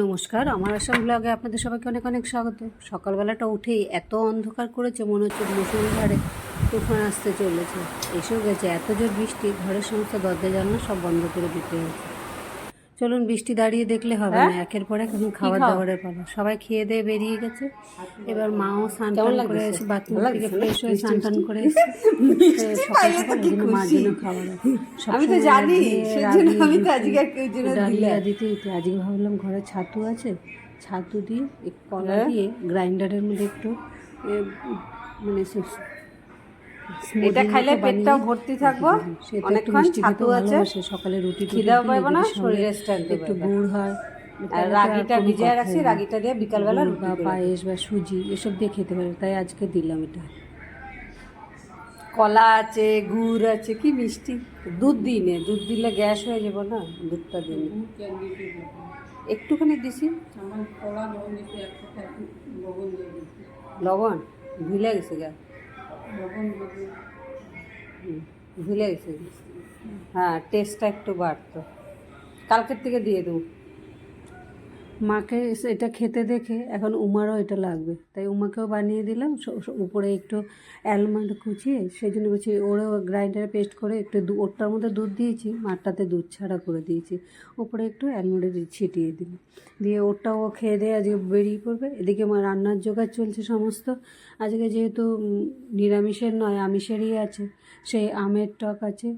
নমস্কার, আমার আসাম ব্লগে আপনাদের সবাইকে অনেক অনেক স্বাগত। সকালবেলাটা উঠেই এত অন্ধকার করেছে, মনে হচ্ছে মুসুলধারে তুফান আসতে চলেছে। এসেও গেছে, এত জোর বৃষ্টি, ঘরের সমস্ত দরজা জানলা সব বন্ধ করে দিতে হয়েছে। চলুন বৃষ্টি দাঁড়িয়ে দেখলে হবে না একের পর এক খাবার দাবারের পালা। সবাই খেয়ে দিয়ে বেরিয়ে গেছে। এবার মাও স্নান টান করে এসে বাথরুম থেকে ফ্রেশ হয়ে স্নান টান করে এসে সকাল সকাল ওই জন্য মার জন্য খাবার আমি তো জানি সেজন্য আমি তো আজকে ডালিয়া দিতে দিতে আজকে ভাবলাম ঘরে ছাতু আছে ছাতু দিয়ে কলা হ্যাঁ। দিয়ে গ্রাইন্ডারের মধ্যে একটু মানে এটা খাইলে পেটটাও ভর্তি থাকব। একটু অনেকক্ষণ ছাতু আছে। সকালে রুটি খিদাও পাইবো না শরীরে স্ট্রেংথ একটু গুড় হয় আর রাগিটা ভিজিয়ে রাখছি রাগিটা দিয়ে বিকালবেলা রুটি বা পায়েস বা সুজি এসব দিয়ে খেতে পারে তাই আজকে দিলাম এটা। কলা আছে গুড় আছে কি মিষ্টি। দুধ দিই নে দুধ দিলে গ্যাস হয়ে যাব না দুধটা দিই একটুখানি দিছি। লবণ ভুলে গেছে গা। হুম, ভুলে গেছে। হ্যাঁ টেস্টটা একটু বাড়তো। কালকের থেকে দিয়ে দেবো। মাকে এটা খেতে দেখে এখন উমারও এটা লাগবে। তাই উমাকেও বানিয়ে দিলাম উপরে একটু অ্যালমন্ড কুচিয়ে সেই জন্য বলছি ওরও গ্রাইন্ডারে পেস্ট করে একটু ওরটার মধ্যে দুধ দিয়েছি, মারটাতে দুধ ছাড়া করে দিয়েছি। উপরে একটু অ্যালমন্ডে ছিটিয়ে দিলাম। দিয়ে ওরটা ও খেয়ে দিয়ে আজকে বেরিয়ে পড়বে। এদিকে আমার রান্নার জোগাড় চলছে সমস্ত। আজকে যেহেতু নিরামিষের নয়, আমিষেরই আছে। সেই আমের টক আছে।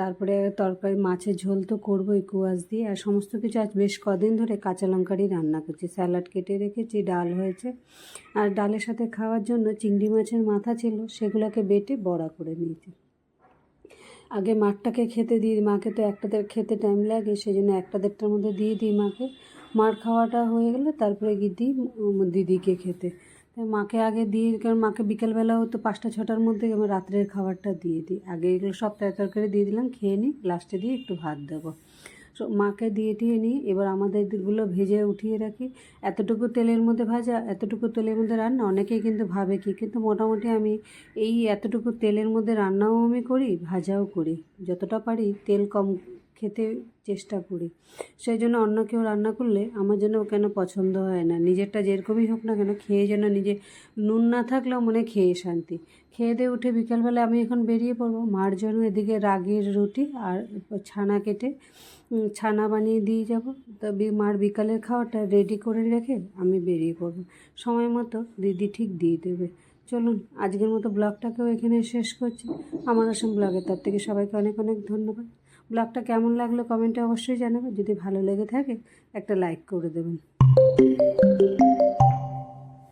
তারপরে তরকারি, মাছের ঝোল তো করবোই কুয়াশ দিয়ে। আর সমস্ত কিছু আজ বেশ কদিন ধরে কাঁচা লঙ্কারই রান্না করছি। স্যালাড কেটে রেখেছি, ডাল হয়েছে। আর ডালের সাথে খাওয়ার জন্য চিংড়ি মাছের মাথা ছিল, সেগুলোকে বেটে বড়া করে নিয়েছি। আগে মাঠটাকে খেতে দিই, মাকে তো একটাদের খেতে টাইম লাগে সেই জন্য একটা দেড়টার মধ্যে দিয়ে দিই মাকে। মার খাওয়াটা হয়ে গেলে তারপরে গিয়ে দিই দিদিকে খেতে। মাকে আগে দিয়ে কারণ মাকে বিকেলবেলা হতো পাঁচটা, ছটার মধ্যে আমি রাত্রের খাবারটা দিয়ে দিই। আগে এগুলো সব তরকারি দিয়ে দিলাম, খেয়ে নিই লাস্টে দিয়ে একটু ভাত দেবো। সো মাকে দিয়ে দিয়ে নিই, এবার আমাদের দিকগুলো ভেজে উঠিয়ে রাখি। এতটুকু তেলের মধ্যে ভাজা, এতটুকু তেলের মধ্যে রান্না, অনেকেই কিন্তু ভাবে কি, কিন্তু মোটামুটি আমি এই এতটুকু তেলের মধ্যে রান্নাও আমি করি, ভাজাও করি। যতটা পারি তেল কম খেতে চেষ্টা করি। সেই জন্য অন্য কেউ রান্না করলে আমার জন্য কেন পছন্দ হয় না? নিজেরটা যেরকমই হোক না কেন খেয়ে যেন নিজে নুন না থাকলেও মনে খেয়ে শান্তি। খেয়ে দিয়ে উঠে বিকালবেলা আমি এখন বেরিয়ে পড়ব। মার জন্য এদিকে রাগির রুটি আর ছানা কেটে ছানা বানিয়ে দিয়ে যাব। তা মার বিকালের খাওয়াটা রেডি করে রেখে আমি বেরিয়ে পড়ব। সময় মতো দিদি ঠিক দিয়ে দেবে। চলুন, আজকের মতো ব্লগটাকেও এখানে শেষ করছি। আমার আসাম ব্লগের তার থেকে সবাইকে অনেক অনেক ধন্যবাদ। ব্লগটা কেমন লাগল কমেন্টে অবশ্যই জানাবেন যদি ভালো লেগে থাকে একটা লাইক করে দেবেন।